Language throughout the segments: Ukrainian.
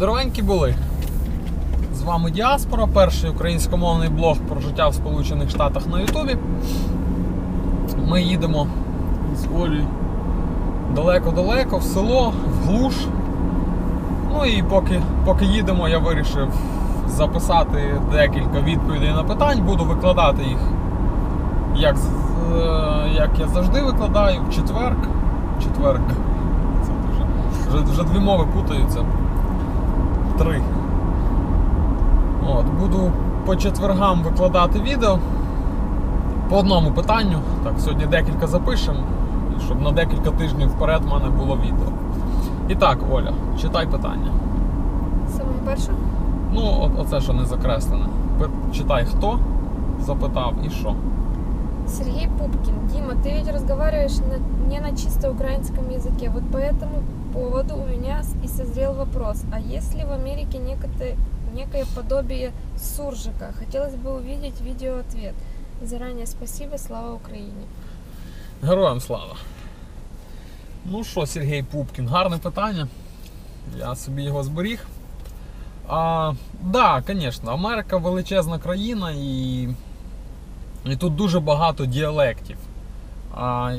Здоровенькі були. З вами Діаспора, перший українськомовний блог про життя в Сполучених Штатах на Ютубі. Ми їдемо з Олі далеко-далеко в село, в глуш. Ну і поки, поки їдемо, я вирішив записати декілька відповідей на питань, буду викладати їх, як, е, як я завжди викладаю, в четверг. Четверг. Це. Вже, вже дві мови путаються. Три. От, буду по четвергам викладати відео. По одному питанню. Так, сьогодні декілька запишемо, щоб на декілька тижнів вперед в мене було відео. І так, Оля, читай питання. Саме перше. Ну, оце що не закреслене. Читай, хто запитав і що. Сергей Пупкин. Дима, ты ведь разговариваешь на- не на чисто украинском языке. Вот по этому поводу у меня с- и созрел вопрос. А есть ли в Америке некое, некое подобие суржика? Хотелось бы увидеть видеоответ. Заранее спасибо, слава Украине. Героям слава. Ну що, Сергій Пупкін, гарне питання. Я собі його зберіг. А, да, звісно, Америка величезна країна і, І тут дуже багато діалектів. А,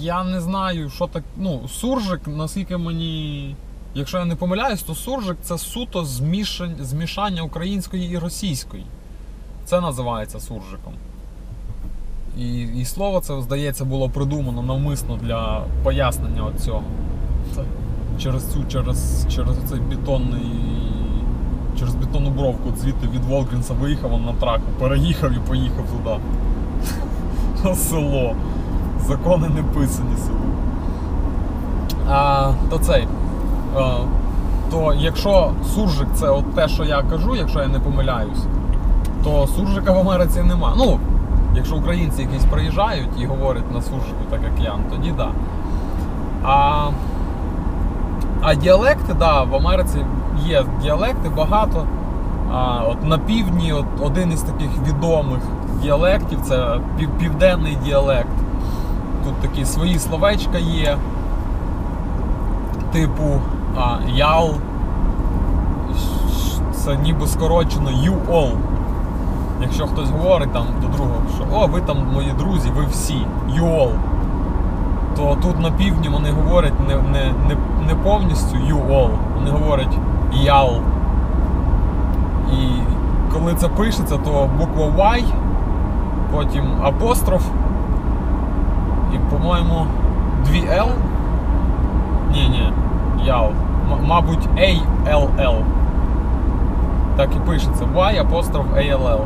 я не знаю, що так. Ну, суржик, наскільки мені. Якщо я не помиляюсь, то суржик це суто змішань, змішання української і російської. Це називається суржиком. І, і слово це, здається, було придумано навмисно для пояснення цього. Через цю, через, через цей бетонний. Через бетонну бровку звідти від Волкінса виїхав на траку, переїхав і поїхав туди. На село. Закони не писані село. А, то цей. А, то якщо суржик це от те, що я кажу, якщо я не помиляюсь, то суржика в Америці нема. Ну, якщо українці якісь приїжджають і говорять на суржику, так як я, тоді да. А, а діалекти, да, в Америці є діалекти багато. А, от на півдні от, один із таких відомих діалектів це пів, південний діалект. Тут такі свої словечка є, типу а, ял. Це ніби скорочено you all. Якщо хтось говорить там до другого, що о, ви там мої друзі, ви всі, you all, то тут на півдні вони говорять не, не, не, не повністю you all, вони говорять ял. І коли це пишеться, то буква Y, потім апостроф, і, по-моєму, дві L. Ні, ні, ял. М- мабуть, ALL. Так і пишеться. Y апостроф ALL.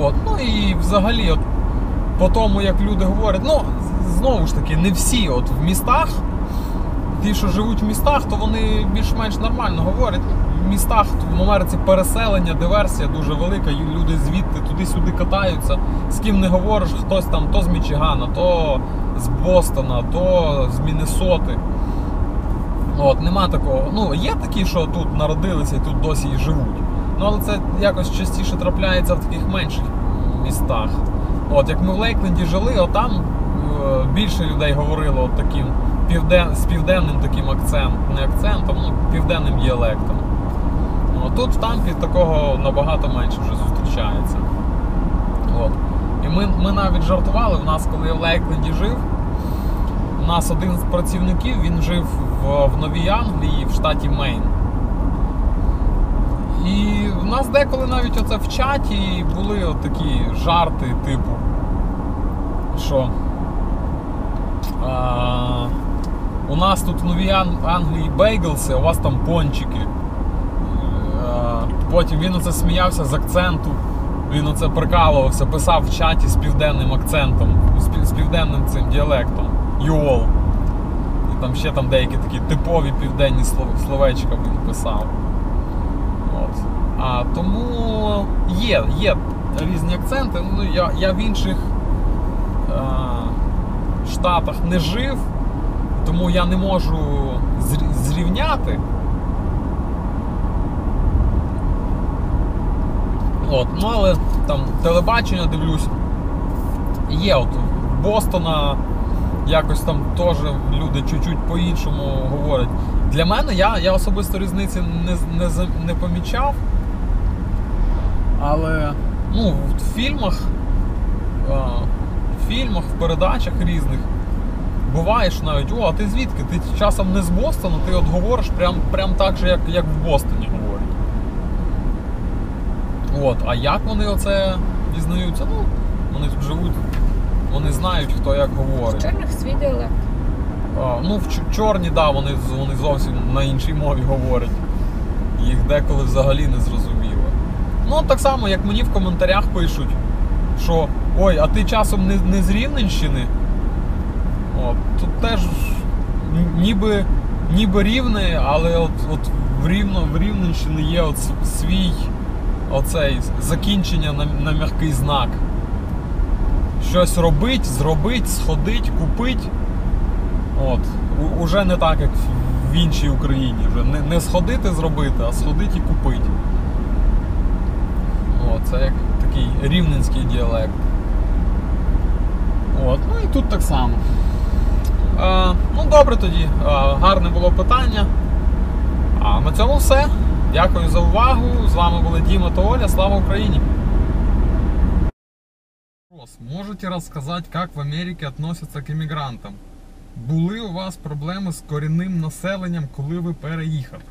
От, ну і взагалі, от, по тому, як люди говорять, ну, знову ж таки, не всі от в містах, ті, що живуть в містах, то вони більш-менш нормально говорять. В містах в Америці переселення, диверсія дуже велика, люди звідти туди-сюди катаються. З ким не говориш, хтось там то з Мічигана, то з Бостона, то з Міннесоти. От, нема такого. Ну, є такі, що тут народилися і тут досі і живуть. Ну, але це якось частіше трапляється в таких менших містах. От, як ми в Лейкленді жили, отам е, більше людей говорило от таким півден, з південним таким акцентом, не акцентом, ну, південним діалектом. От, тут в Тампі такого набагато менше вже зустрічається. От. І ми, ми навіть жартували, в нас, коли я в Лейкленді жив, у нас один з працівників він жив в, в Новій Англії в штаті Мейн. І в нас деколи навіть оце в чаті були от такі жарти, типу, що у нас тут в Новій Ан- Англії бейглси, у вас там пончики. Е, Потім він оце сміявся з акценту. Він оце прикалувався, писав в чаті з південним акцентом, з пів- з південним цим діалектом. Юол. І там ще там деякі такі типові південні слов- словечка він писав. От. А тому є, є різні акценти. Ну, я, я в інших е, штатах не жив, тому я не можу зрівняти. От, ну але там телебачення дивлюсь. Є от Бостона якось там теж люди чуть-чуть по-іншому говорять. Для мене я, я особисто різниці не, не, не помічав. Але ну, в фільмах, в фільмах, в передачах різних буваєш навіть, о, а ти звідки? Ти часом не з Бостона, ти от говориш прям, прям так же, як, як в Бостоні говорять. От, а як вони оце дізнаються? Ну, вони тут живуть, вони знають, хто як В говорить. черных свій діалект. А, ну, в чо- чорні, да, вони, вони зовсім на іншій мові говорять. Їх деколи взагалі не зрозуміло. Ну, так само, як мені в коментарях пишуть, що ой, а ти часом не, не з Рівненщини? От, тут теж ніби, ніби рівне, але от, от в, Рівно, в Рівненщині є от свій оцей закінчення на, на м'який знак. Щось робить, зробить, сходить, купить. От. Уже не так, як в- іншій Україні. Вже не, не сходити зробити, а сходити і купити. От, це як такий рівненський діалект. От, ну і тут так само. А, ну добре тоді. А, гарне було питання. А на цьому все. Дякую за увагу. З вами були Діма та Оля. Слава Україні! Можете розказати, як в Америці відносяться к іммігрантам? Були у вас проблеми з корінним населенням, коли ви переїхали?